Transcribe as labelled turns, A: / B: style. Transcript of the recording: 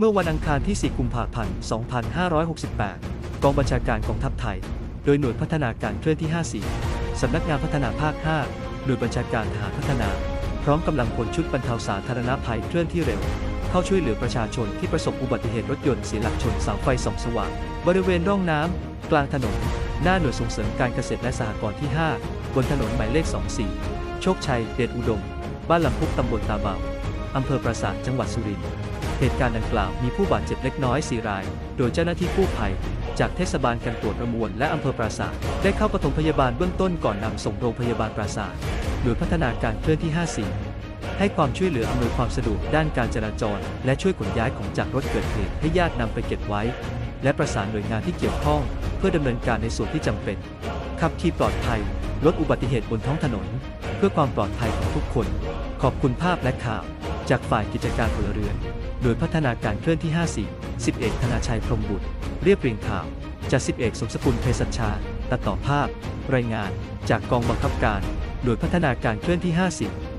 A: เมื่อวันอังคารที่ 4 กุมภาพันธ์ 2568 กองบัญชาการกองทัพไทย โดยหน่วยพัฒนาการเคลื่อนที่ 54 สำนักงานพัฒนาภาค 5 หน่วยบัญชาการทหารพัฒนา พร้อมกำลังพลชุดบรรเทาสาธารณภัยเคลื่อนที่เร็ว เข้าช่วยเหลือประชาชนที่ประสบอุบัติเหตุรถยนต์เสียหลักชนเสาไฟส่องสว่าง บริเวณร่องน้ำกลางถนน หน้าหน่วยส่งเสริมการเกษตรและสหกรณ์ที่ 5 บนถนนหมายเลข 24 โชคชัย เดชอุดม บ้านลำพุกตำบลตาเบาอำเภอปราสาทจังหวัดสุรินทร์ เหตุการณ์ดังกล่าวมีผู้บาดเจ็บเล็กน้อย 4 ราย โดยเจ้าหน้าที่กู้ภัย จากเทศบาลกันตรวจประมวลและอำเภอปราสาทได้เข้าปฐมพยาบาลเบื้องต้นก่อนนำส่งโรงพยาบาลปราสาทหน่วยพัฒนาการเคลื่อนที่ 54 ให้ความช่วยเหลืออำนวยความสะดวกด้านการจราจร และช่วยขนย้ายของจากรถเกิดเหตุให้ญาตินำไปเก็บไว้ และประสานหน่วยงานที่เกี่ยวข้อง เพื่อดำเนินการในส่วนที่จำเป็นขับขี่ปลอดภัย ลดอุบัติเหตุบนท้องถนน เพื่อความปลอดภัยของทุกคน ขอบคุณภาพและข่าว จากฝ่ายกิจการพลเรือน โดยพัฒนาการเคลื่อนที่ 54 10เอกธนาชัยพรมบุตร เรียบเรียงข่าว จาก10เอกสมสกุลเภสัชชา ตัดต่อภาพ รายงาน จากกองบังคับการ โดยพัฒนาการเคลื่อนที่54